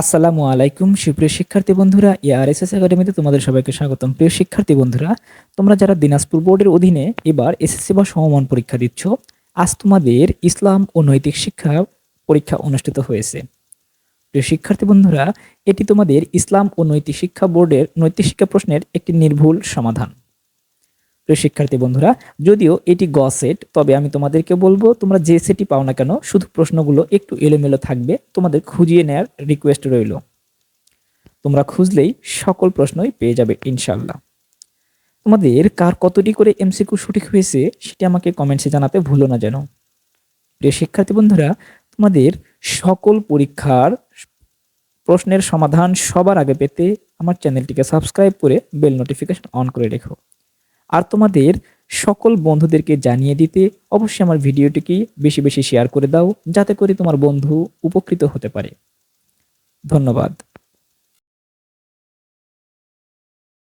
আসসালামু আলাইকুম, সুপ্রিয় শিক্ষার্থী বন্ধুরা এআরএসএস একাডেমিতে তোমাদের সবাইকে স্বাগতম। প্রিয় শিক্ষার্থী বন্ধুরা, তোমরা যারা দিনাজপুর বোর্ডের অধীনে এবার এসএসসি বা সমমান পরীক্ষা দিচ্ছ, আজ তোমাদের ইসলাম ও নৈতিক শিক্ষা পরীক্ষা অনুষ্ঠিত হয়েছে। প্রিয় শিক্ষার্থী বন্ধুরা, এটি তোমাদের ইসলাম ও নৈতিক শিক্ষা বোর্ডের নৈতিক শিক্ষা প্রশ্নের একটি নির্ভুল সমাধান। প্রিয় শিক্ষার্থী বন্ধুরা, যদিও এটি গ সেট তবে আমি তোমাদেরকে বলব তোমরা যে সেটই পাও না কেন, শুধু প্রশ্নগুলো একটু এলোমেলো থাকবে, তোমাদের খুঁজিয়ে নেওয়ার রিকোয়েস্ট রইল। তোমরা খুঁজলেই সকল প্রশ্নই পেয়ে যাবে ইনশাল্লাহ তোমাদের কার কতটি করে এমসিকিউ সঠিক হয়েছে, সেটি আমাকে কমেন্টসে জানাতে ভুলো না যেন। প্রিয় শিক্ষার্থী বন্ধুরা, তোমাদের সকল পরীক্ষার প্রশ্নের সমাধান সবার আগে পেতে আমার চ্যানেলটিকে সাবস্ক্রাইব করে বেল নোটিফিকেশন অন করে রেখো। আর তোমাদের সকল বন্ধুদেরকে জানিয়ে দিতে অবশ্যই আমার ভিডিওটিকে বেশি বেশি শেয়ার করে দাও, যাতে করে তোমার বন্ধু উপকৃত হতে পারে। ধন্যবাদ।